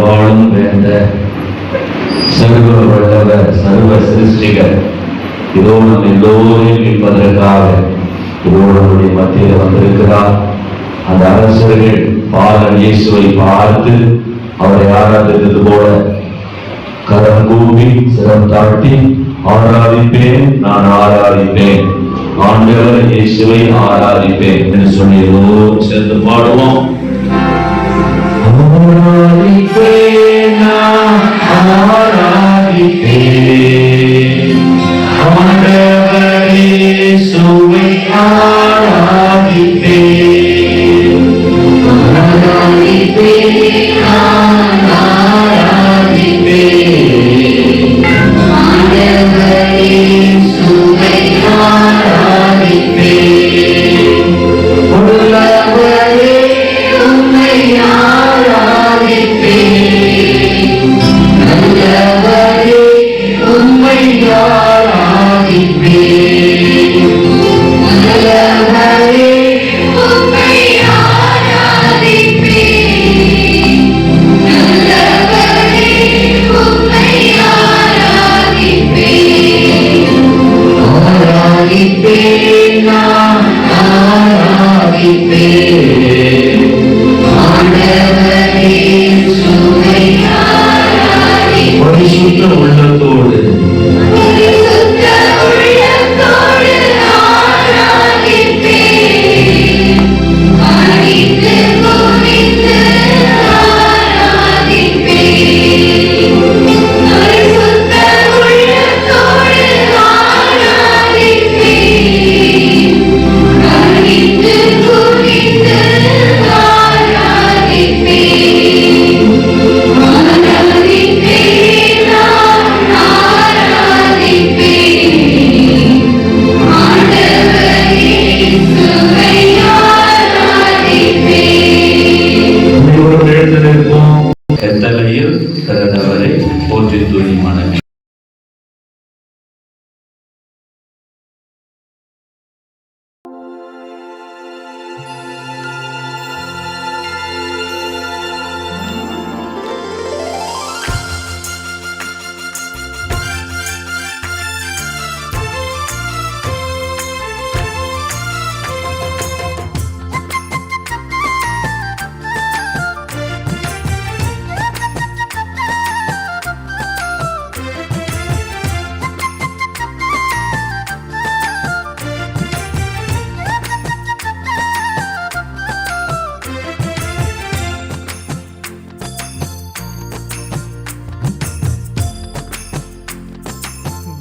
காலம் வேண்ட சர்வ வல்லவர் சர்வ சிருஷ்டிகர் இதோ நம் எல்லோரையும் நிற்பதற்காக இதோ நம்முடைய மத்தியில் வந்திருக்கிறார். அந்த அரசர்கள் பாலன் இயேசுவை பார்த்து அவரை ஆராதித்தது போல கரம் கூப்பி சிரம் தாழ்த்தி ஆராதிப்பேன் நான் ஆராதிப்பேன். ஆண்டவர் இயேசுவை ஆராதிப்பேன் என்று சொல்லி எல்லோரும் சேர்ந்து பாடுவோம். não onda da torre. எத்தலையில் பிறந்தவரை போற்றி துணி மனமே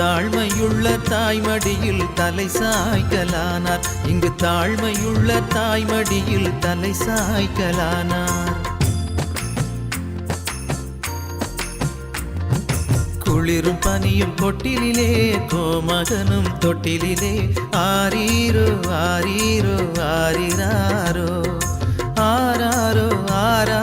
தாழ்மையுள்ள தாய்மடியில் தலை சாய்க்கலானார். இங்கு தாழ்மையுள்ள தாய்மடியில் தலை சாய்க்கலானார். குளிரும் பனியும் கொட்டிலே கோமகனும் தொட்டிலே ஆரீரோ ஆரீரோ ஆரிராரோ ஆராரோ ஆரா